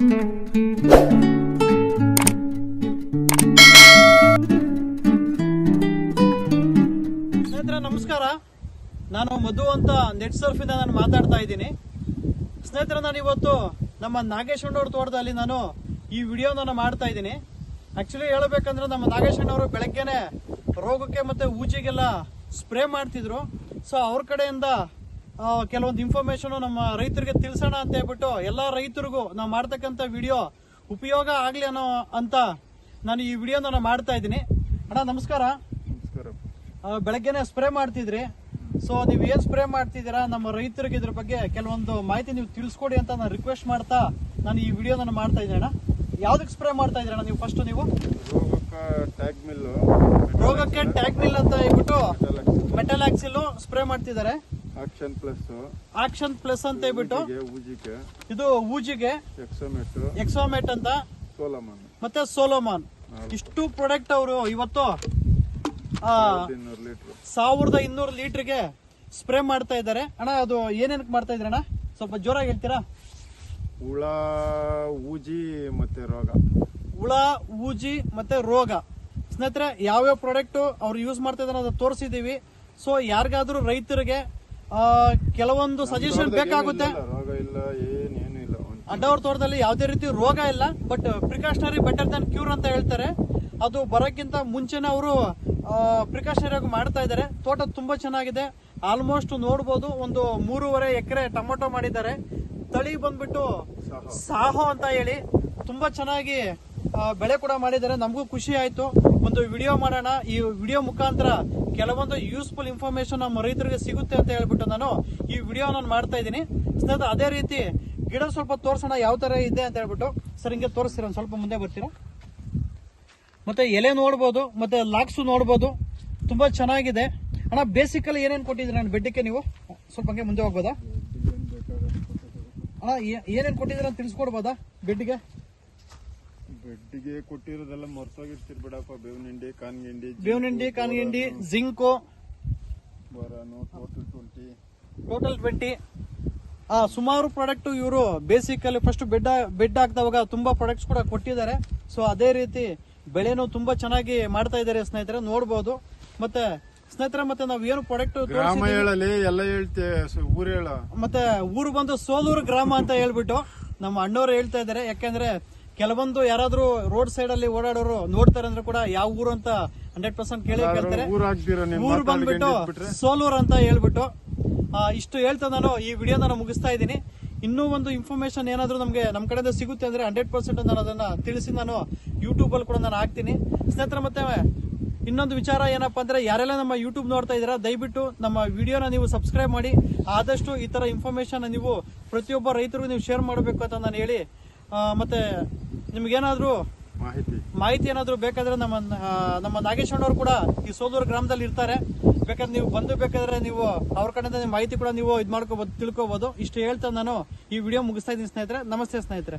ಸ್ನೇಹಿತರೆ, ನಮಸ್ಕಾರ. ನಾನು ಮಧು ಅಂತ ನೆಟ್ ಸರ್ಫ್ ಇಂದ ನಾನು ಮಾತಾಡ್ತಾ ಇದ್ದೀನಿ. ಸ್ನೇಹಿತರೆ, ನಾನು ಇವತ್ತು ನಮ್ಮ ನಾಗೇಶ್ ಅಣ್ಣವ್ರ ತೋಟದಲ್ಲಿ ನಾನು ಈ ವಿಡಿಯೋನ ಮಾಡ್ತಾ ಇದ್ದೀನಿ. ಆಕ್ಚುಲಿ ಹೇಳಬೇಕಂದ್ರೆ ನಮ್ಮ ನಾಗೇಶ್ ಅಣ್ಣವರು ಬೆಳಗ್ಗೆನೆ ರೋಗಕ್ಕೆ ಮತ್ತೆ ಊಜಿಗೆಲ್ಲ ಸ್ಪ್ರೇ ಮಾಡ್ತಿದ್ರು. ಸೊ ಅವ್ರ ಕಡೆಯಿಂದ ಕೆಲವೊಂದು ಇನ್ಫಾರ್ಮೇಶನ್ ನಮ್ಮ ರೈತರಿಗೆ ತಿಳಿಸೋಣ ಅಂತ ಹೇಳ್ಬಿಟ್ಟು ಎಲ್ಲ ರೈತರಿಗೂ ನಾವು ಮಾಡ್ತಕ್ಕಂಥ ವಿಡಿಯೋ ಉಪಯೋಗ ಆಗಲಿ ಅನ್ನೋ ಅಂತ ನಾನು ಈ ವಿಡಿಯೋನ ನಾನು ಮಾಡ್ತಾ ಇದ್ದೀನಿ. ಅಣ್ಣ ನಮಸ್ಕಾರ. ಬೆಳಗ್ಗೆನೆ ಸ್ಪ್ರೇ ಮಾಡ್ತಿದ್ರಿ. ಸೊ ನೀವು ಏನ್ ಸ್ಪ್ರೇ ಮಾಡ್ತಿದ್ದೀರಾ? ನಮ್ಮ ರೈತರಿಗೆ ಇದ್ರ ಬಗ್ಗೆ ಕೆಲವೊಂದು ಮಾಹಿತಿ ನೀವು ತಿಳಿಸ್ಕೊಡಿ ಅಂತ ನಾನು ರಿಕ್ವೆಸ್ಟ್ ಮಾಡ್ತಾ ನಾನು ಈ ವಿಡಿಯೋ ನಾನು ಮಾಡ್ತಾ ಇದ್ದೀನಿ. ಅಣ್ಣ ಯಾವ್ದಕ್ಕೆ ಸ್ಪ್ರೇ ಮಾಡ್ತಾ ಇದ್ದೀರಾ ನೀವು ಫಸ್ಟ್ ನೀವು? ಟ್ಯಾಗ್ ರೋಗಕ್ಕೆ ಟ್ಯಾಗ್ ಮಿಲ್ ಅಂತ ಹೇಳ್ಬಿಟ್ಟು ಮೆಟಲ್ ಆಕ್ಸಿಲ್ ಸ್ಪ್ರೇ ಮಾಡ್ತಿದ್ದಾರೆ. ಆಕ್ಷನ್ ಪ್ಲಸ್ ಆಕ್ಷನ್ ಪ್ಲಸ್ ಅಂತ ಹೇಳ್ಬಿಟ್ಟು ಊಜಿಗೆ ಇದು ಊಜಿಗೆ ಎಕ್ಸೋಮೆಟ್ ಎಕ್ಸೋಮೆಟ್ ಅಂತ. ಸೋಲಮಾನ್ ಮತ್ತೆ ಸೋಲೋಮಾನ್ ಇಷ್ಟು ಪ್ರಾಡಕ್ಟ್ ಅವರು ಇವತ್ತು ಸಾವಿರದ ಇನ್ನೂರು ಲೀಟರ್ಗೆ ಸ್ಪ್ರೇ ಮಾಡ್ತಾ ಇದ್ದಾರೆ. ಅಣ್ಣ ಅದು ಏನೇನಕ್ಕೆ ಮಾಡ್ತಾ ಇದ್ರಣ್ಣ ಸ್ವಲ್ಪ ಜೋರಾಗಿ ಹೇಳ್ತೀರಾ? ಹುಳ ಊಜಿ ಮತ್ತೆ ರೋಗ. ಹುಳ ಊಜಿ ಮತ್ತೆ ರೋಗ. ಸ್ನೇಹಿತರೆ ಯಾವ್ಯಾವ ಪ್ರಾಡಕ್ಟ್ ಅವ್ರು ಯೂಸ್ ಮಾಡ್ತಾ ಇದಾರೆ ಅದನ್ನ ತೋರಿಸಿದೀವಿ ಸೊ ಯಾರಿಗಾದ್ರೂ ರೈತರಿಗೆ ಕೆಲವೊಂದು ಸಜೆಷನ್ ಬೇಕಾಗುತ್ತೆ. ಅಡ್ಡವ್ರ ತೋಟದಲ್ಲಿ ಯಾವುದೇ ರೀತಿ ರೋಗ ಇಲ್ಲ but precautionary better than cure ಅಂತ ಹೇಳ್ತಾರೆ. ಅದು ಬರೋಕ್ಕಿಂತ ಮುಂಚೆನೆ ಅವರು ಪ್ರಿಕಾಷನರಿ ಆಗಿ ಮಾಡ್ತಾ ಇದ್ದಾರೆ. ತೋಟ ತುಂಬಾ ಚೆನ್ನಾಗಿದೆ. ಆಲ್ಮೋಸ್ಟ್ ನೋಡ್ಬೋದು ಒಂದು ಮೂರುವರೆ ಎಕರೆ ಟೊಮೊಟೊ ಮಾಡಿದ್ದಾರೆ. ತಳಿ ಬಂದ್ಬಿಟ್ಟು. ಸಾಹೋ. ಅಂತ ಹೇಳಿ ತುಂಬಾ ಚೆನ್ನಾಗಿ ಬೆಳೆ ಕೂಡ ಮಾಡಿದ್ದಾರೆ. ನಮಗೂ ಖುಷಿ ಆಯ್ತು. ಒಂದು ವಿಡಿಯೋ ಮಾಡೋಣ. ಈ ವಿಡಿಯೋ ಮುಖಾಂತರ ಕೆಲವೊಂದು ಯೂಸ್ಫುಲ್ ಇನ್ಫಾರ್ಮೇಶನ್ ನಮ್ಮ ರೈತರಿಗೆ ಸಿಗುತ್ತೆ ಅಂತ ಹೇಳ್ಬಿಟ್ಟು ನಾನು ಈ ವಿಡಿಯೋ ನಾನು ಮಾಡ್ತಾ ಇದ್ದೀನಿ. ಸ್ನೇಹಿತರೆ, ಅದೇ ರೀತಿ ಗಿಡ ಸ್ವಲ್ಪ ತೋರಿಸೋಣ, ಯಾವ ತರ ಇದೆ ಅಂತ ಹೇಳ್ಬಿಟ್ಟು. ಸರ್, ಹಿಂಗೆ ತೋರಿಸ್ತೀರ? ಸ್ವಲ್ಪ ಮುಂದೆ ಬರ್ತೀರಾ? ಮತ್ತೆ ಎಲೆ ನೋಡ್ಬೋದು, ಮತ್ತೆ ಲಾಕ್ಸು ನೋಡ್ಬೋದು. ತುಂಬಾ ಚೆನ್ನಾಗಿದೆ. ಅಣ್ಣ ಬೇಸಿಕಲಿ ಏನೇನು ಕೊಟ್ಟಿದ್ದೀರಿ ನಾನು ಬೆಡ್ಡಕ್ಕೆ ನೀವು? ಸ್ವಲ್ಪ ಹಂಗೆ ಮುಂದೆ ಹೋಗ್ಬೋದಾ. ಅಣ್ಣ ಏನೇನು ಏನೇನ್ ಕೊಟ್ಟಿದ್ದೀರ ಅಂತ ತಿಳಿಸ್ಕೊಡ್ಬೋದಾ ಬೆಡ್ಗೆ ಬೆಡ್ಡಿಗೆ ಕೊಟ್ಟಿರೋದೆಲ್ಲ ಮರ್ಸೋಗಿರ್ತೀರಿ ಬಿಡಪ್ಪ. ಬೇವಿನ ಹಿಂಡಿ ಕಾನ್ಗಿಂಡಿ ಬೇವಿನ ಹಿಂಡಿ ಕಾನ್ಗಿಂಡಿ zinc. Boron total twenty total twenty ಸುಮಾರು ಪ್ರಾಡಕ್ಟ್ ಇವರು ಬೇಸಿಕಲಿ ಫಸ್ಟ್ ಬೆಡ್ ಬೆಡ್ ಹಾಕ್ದವಾಗ ತುಂಬಾ ಪ್ರಾಡಕ್ಟ್ಸ್ ಕೂಡ ಕೊಟ್ಟಿದ್ದಾರೆ. ಸೊ ಅದೇ ರೀತಿ ಬೆಳೆನೂ ತುಂಬಾ ಚೆನ್ನಾಗಿ ಮಾಡ್ತಾ ಇದ್ದಾರೆ ಸ್ನೇಹಿತರೆ. ನೋಡ್ಬೋದು. ಮತ್ತೆ ಸ್ನೇಹಿತರೆ ಮತ್ತೆ ನಾವು ಏನು ಪ್ರಾಡಕ್ಟ್ ಗ್ರಾಮ ಹೇಳಲಿ ಎಲ್ಲ ಹೇಳ್ತೇವೆ ಊರು ಹೇಳ. ಮತ್ತೆ ಊರು ಬಂದು ಸೋಲೂರು ಗ್ರಾಮ ಅಂತ ಹೇಳ್ಬಿಟ್ಟು ನಮ್ಮ ಅಣ್ಣವ್ರು ಹೇಳ್ತಾ ಇದ್ದಾರೆ. ಯಾಕೆಂದ್ರೆ ಕೆಲವೊಂದು ಯಾರಾದ್ರೂ ರೋಡ್ ಸೈಡ್ ಅಲ್ಲಿ ಓಡಾಡೋರು ನೋಡ್ತಾರೆ ಅಂದ್ರೆ ಕೂಡ ಯಾವ ಊರು ಅಂತ ಹಂಡ್ರೆಡ್ ಪರ್ಸೆಂಟ್ ಕೇಳಿ ಕೇಳ್ತಾರೆ. ಊರ್ ಬಂದ್ಬಿಟ್ಟು ಸೋಲೂರ್ ಅಂತ ಹೇಳ್ಬಿಟ್ಟು ಆ, ಇಷ್ಟು ಹೇಳ್ತಾ ನಾನು ಈ ವಿಡಿಯೋ ನಾನು ಮುಗಿಸ್ತಾ ಇದ್ದೀನಿ. ಇನ್ನೂ ಒಂದು ಇನ್ಫಾರ್ಮೇಶನ್ ಏನಾದರೂ ನಮಗೆ ನಮ್ಮ ಕಡೆಯಿಂದ ಸಿಗುತ್ತೆ ಅಂದ್ರೆ ಹಂಡ್ರೆಡ್ ಪರ್ಸೆಂಟ್ ನಾನು ಅದನ್ನ ತಿಳಿಸಿ ನಾನು ಯೂಟ್ಯೂಬಲ್ಲಿ ಕೂಡ ನಾನು ಹಾಕ್ತೀನಿ. ಸ್ನೇಹಿತರೆ ಮತ್ತೆ ಇನ್ನೊಂದು ವಿಚಾರ ಏನಪ್ಪಾ ಅಂದ್ರೆ ಯಾರೆಲ್ಲ ನಮ್ಮ ಯೂಟ್ಯೂಬ್ ನೋಡ್ತಾ ಇದ್ದೀರಾ ದಯವಿಟ್ಟು ನಮ್ಮ ವಿಡಿಯೋನ ನೀವು ಸಬ್ಸ್ಕ್ರೈಬ್ ಮಾಡಿ. ಆದಷ್ಟು ಈ ತರ ಇನ್ಫಾರ್ಮೇಶನ್ ನೀವು ಪ್ರತಿಯೊಬ್ಬ ರೈತರಿಗೂ ನೀವು ಶೇರ್ ಮಾಡಬೇಕು ಅಂತ ನಾನು ಹೇಳಿ ಆ, ಮತ್ತೆ ನಿಮ್ಗೇನಾದ್ರೂ ಮಾಹಿತಿ. ಮಾಹಿತಿ ಏನಾದರೂ ಬೇಕಾದ್ರೆ ನಮ್ಮ ನಮ್ಮ ನಾಗೇಶ್ವರ ಕೂಡ ಈ ಸೋಲೂರು ಗ್ರಾಮದಲ್ಲಿ ಇರ್ತಾರೆ. ಬೇಕಾದ್ರೆ ನೀವು ಬಂದು ಬೇಕಾದ್ರೆ ನೀವು ಅವ್ರ ಕಡೆಯಿಂದ ಮಾಹಿತಿ ಕೂಡ ನೀವು ಇದು ಮಾಡ್ಕೋಬಹುದು ತಿಳ್ಕೊಬಹುದು ಇಷ್ಟು ಹೇಳ್ತಾ ನಾನು ಈ ವಿಡಿಯೋ ಮುಗಿಸ್ತಾ ಇದ್ದೀನಿ ಸ್ನೇಹಿತರೆ. ನಮಸ್ತೆ ಸ್ನೇಹಿತರೆ.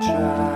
try.